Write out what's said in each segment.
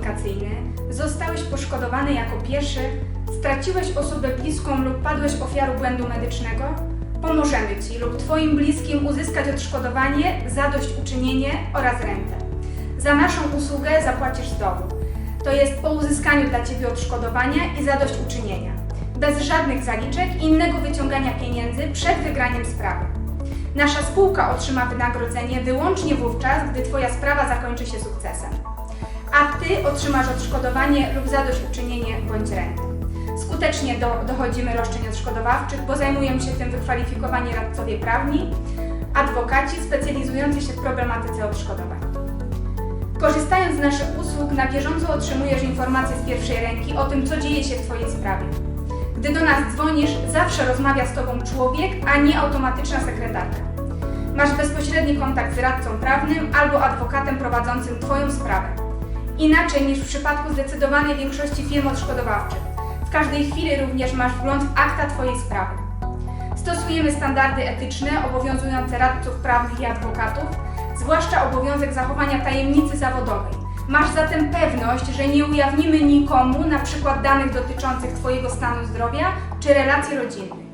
alimentacyjny, zostałeś poszkodowany jako pierwszy, straciłeś osobę bliską lub padłeś ofiarą błędu medycznego, pomożemy Ci lub Twoim bliskim uzyskać odszkodowanie, zadośćuczynienie oraz rentę. Za naszą usługę zapłacisz z. To jest po uzyskaniu dla Ciebie odszkodowania i zadośćuczynienia. Bez żadnych zaliczek i innego wyciągania pieniędzy przed wygraniem sprawy. Nasza spółka otrzyma wynagrodzenie wyłącznie wówczas, gdy Twoja sprawa zakończy się sukcesem. A Ty otrzymasz odszkodowanie lub zadośćuczynienie bądź rentę. Skutecznie do, dochodzimy roszczeń odszkodowawczych, bo zajmują się tym wykwalifikowani radcowie prawni, adwokaci specjalizujący się w problematyce odszkodowań. Korzystając z naszych usług, na bieżąco otrzymujesz informacje z pierwszej ręki o tym, co dzieje się w Twojej sprawie. Gdy do nas dzwonisz, zawsze rozmawia z Tobą człowiek, a nie automatyczna sekretarka. Masz bezpośredni kontakt z radcą prawnym albo adwokatem prowadzącym Twoją sprawę. Inaczej niż w przypadku zdecydowanej większości firm odszkodowawczych. W każdej chwili również masz wgląd w akta Twojej sprawy. Stosujemy standardy etyczne obowiązujące radców prawnych i adwokatów, zwłaszcza obowiązek zachowania tajemnicy zawodowej. Masz zatem pewność, że nie ujawnimy nikomu na przykład danych dotyczących Twojego stanu zdrowia czy relacji rodzinnych.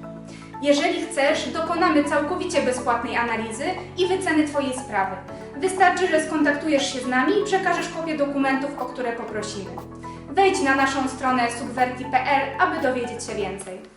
Jeżeli chcesz, dokonamy całkowicie bezpłatnej analizy i wyceny Twojej sprawy. Wystarczy, że skontaktujesz się z nami i przekażesz kopię dokumentów, o które poprosimy. Wejdź na naszą stronę subverti.pl, aby dowiedzieć się więcej.